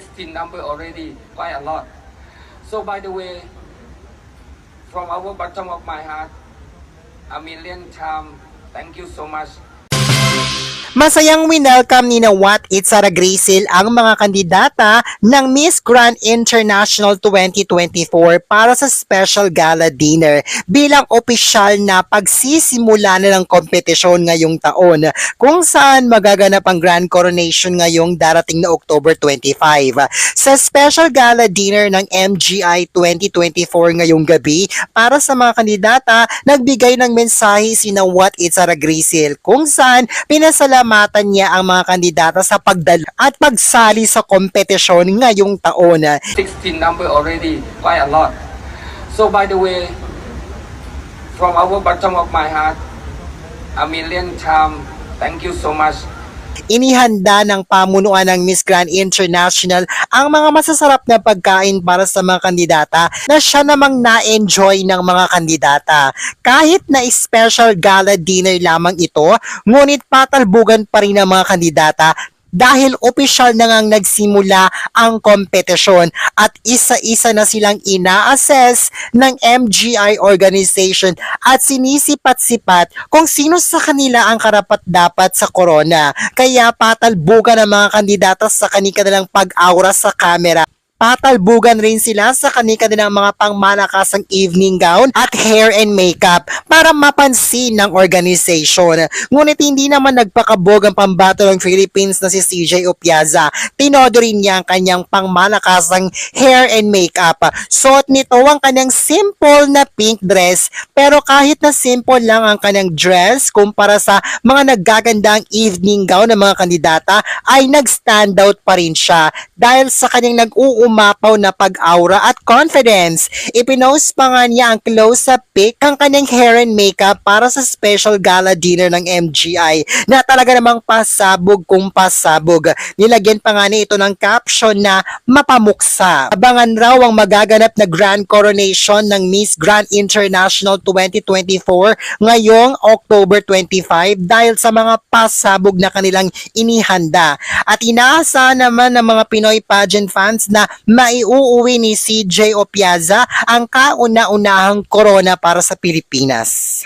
16 number already, quite a lot. So by the way, from our bottom of my heart, a million times, thank you so much Masayang winelcome ni na What It's Sara Gracil ang mga kandidata ng Miss Grand International 2024 para sa special gala dinner bilang opisyal na pagsisimula na ng kompetisyon ngayong taon kung saan magaganap ang Grand Coronation ngayong darating na October 25. Sa special gala dinner ng MGI 2024 ngayong gabi para sa mga kandidata, nagbigay ng mensahe si na What It's Sara Gracil kung saan pinasalamatan niya ang mga kandidata sa pagdala at pagsali sa kompetisyon ngayong taon. 16 number already, quite a lot. So by the way, from our bottom of my heart, a million times, thank you so much Inihanda ng pamunuan ng Miss Grand International ang mga masasarap na pagkain para sa mga kandidata na siya namang na-enjoy ng mga kandidata. Kahit na special gala dinner lamang ito, ngunit patalbugan pa rin ng mga kandidata dahil opisyal na ngang nagsimula ang kompetisyon at isa-isa na silang ina-assess ng MGI organization at sinisipat-sipat kung sino sa kanila ang karapat-dapat sa corona. Kaya patalbugan ang mga kandidata sa kanilang pag-aura sa camera patalbugan rin sila sa kanilang mga pangmalakasang evening gown at hair and makeup para mapansin ng organization. Ngunit hindi naman nagpakabog ang pambato ng Philippines na si CJ Opiaza. Tinodo rin niya ang kanyang pangmalakasang hair and makeup. Suot nito ang kanyang simple na pink dress pero kahit na simple lang ang kanyang dress kumpara sa mga naggagandang evening gown ng mga kandidata ay nag-stand out pa rin siya dahil sa kanyang nag-uumapaw na pag-aura at confidence. Ipinost pa nga niya ang close-up pic ang kanyang hair and makeup para sa special gala dinner ng MGI na talaga namang pasabog kung pasabog. Nilagyan pa nga niya ito ng caption na mapamuksa. Abangan raw ang magaganap na grand coronation ng Miss Grand International 2024 ngayong October 25 dahil sa mga pasabog na kanilang inihanda. At inaasahan naman ng mga Pinoy pageant fans na maiuuwi ni CJ Opiaza ang kauna-unahang corona para sa Pilipinas.